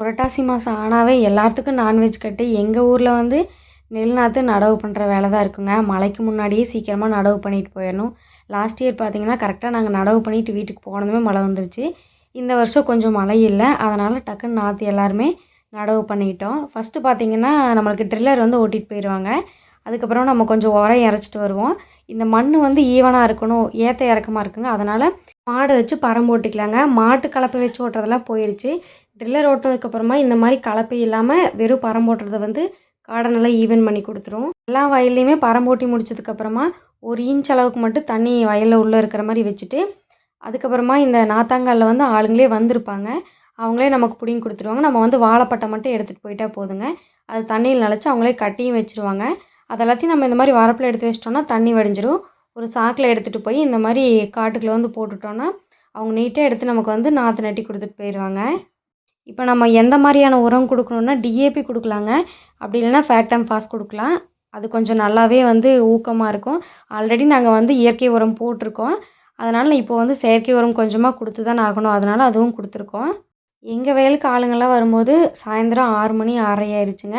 புரட்டாசி மாதம் ஆனாவே எல்லாத்துக்கும் நான்வெஜ் கட்டு. எங்கள் ஊரில் வந்து நெல் நாற்று நடவு பண்ணுற வேலை தான் இருக்குங்க. மழைக்கு முன்னாடியே சீக்கிரமாக நடவு பண்ணிட்டு போயிடணும் லாஸ்ட் இயர் பார்த்தீங்கன்னா கரெக்டாக நாங்கள் நடவு பண்ணிட்டு வீட்டுக்கு போனதுமே மழை வந்துருச்சு. இந்த வருஷம் கொஞ்சம் மழை இல்லை. அதனால் டக்குன்னு நாற்று எல்லாருமே நடவு பண்ணிக்கிட்டோம் ஃபஸ்ட்டு பார்த்தீங்கன்னா நம்மளுக்கு ட்ரில்லர் வந்து ஓட்டிகிட்டு போயிடுவாங்க அதுக்கப்புறம் நம்ம கொஞ்சம் உரம் இறச்சிட்டு வருவோம். இந்த மண் வந்து ஈவனாக இருக்கணும். ஏற்ற இறக்கமாக இருக்குங்க. அதனால் மாடு வச்சு பரம் போட்டுக்கலாங்க. மாட்டு கலப்பை வச்சு ஓட்டுறதெல்லாம் போயிருச்சு. ட்ரில்லர் ஓட்டினதுக்கப்புறமா இந்த மாதிரி கலப்பை இல்லாமல் வெறும் பரம்போட்டுறத வந்து காடை நல்லா ஈவன் பண்ணி கொடுத்துரும். எல்லா வயல்லையுமே பரம் போட்டி முடிச்சதுக்கப்புறமா ஒரு இன்ச் அளவுக்கு மட்டும் தண்ணி வயலில் உள்ளே இருக்கிற மாதிரி வச்சுட்டு அதுக்கப்புறமா இந்த நாத்தாங்காலில் வந்து ஆளுங்களே வந்திருப்பாங்க. அவங்களே நமக்கு பிடிங்கி கொடுத்துருவாங்க. நம்ம வந்து வாழைப்பட்டை மட்டும் எடுத்துகிட்டு போயிட்டா போதுங்க. அது தண்ணியில் நினச்சி அவங்களே கட்டியும் வச்சுருவாங்க. அது எல்லாத்தையும் நம்ம இந்த மாதிரி வரப்பில் எடுத்து வச்சிட்டோம்னா தண்ணி வடிஞ்சிரும். ஒரு சாக்கில் எடுத்துகிட்டு போய் இந்த மாதிரி காட்டுக்குள்ளே வந்து போட்டுட்டோன்னா அவங்க நீட்டாக எடுத்து நமக்கு வந்து நாற்று நட்டி கொடுத்துட்டு போயிடுவாங்க இப்போ நம்ம எந்த மாதிரியான உரம் கொடுக்கணுன்னா டிஏபி கொடுக்கலாங்க. அப்படி இல்லைன்னா ஃபேக்டம் ஃபாஸ் கொடுக்கலாம். அது கொஞ்சம் நல்லாவே வந்து ஊக்கமாக இருக்கும். ஆல்ரெடி நாங்கள் வந்து இயற்கை உரம் போட்டிருக்கோம். அதனால் இப்போ வந்து செயற்கை உரம் கொஞ்சமாக கொடுத்து தான் ஆகணும். அதனால் அதுவும் கொடுத்துருக்கோம். எங்கள் வயலுக்கு ஆளுங்கள்லாம் வரும்போது சாயந்தரம் ஆறு மணி ஆறையாயிருச்சுங்க ஆயிடுச்சுங்க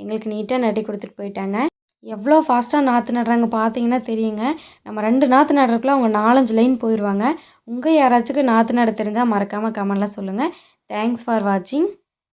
எங்களுக்கு நீட்டாக நட்டி கொடுத்துட்டு போயிட்டாங்க. எவ்வளோ ஃபாஸ்ட்டாக நாற்று நடுறாங்க பார்த்தீங்கன்னா தெரியுங்க. நம்ம ரெண்டு நாற்று நடுறதுக்குள்ள அவங்க நாலஞ்சு லைன் போயிடுவாங்க. உங்கள் யாராச்சுக்கு நாற்று நட தெரிஞ்சால் மறக்காமல் கமெண்ட்லாம் சொல்லுங்கள் தேங்க்ஸ் ஃபார் வாட்சிங்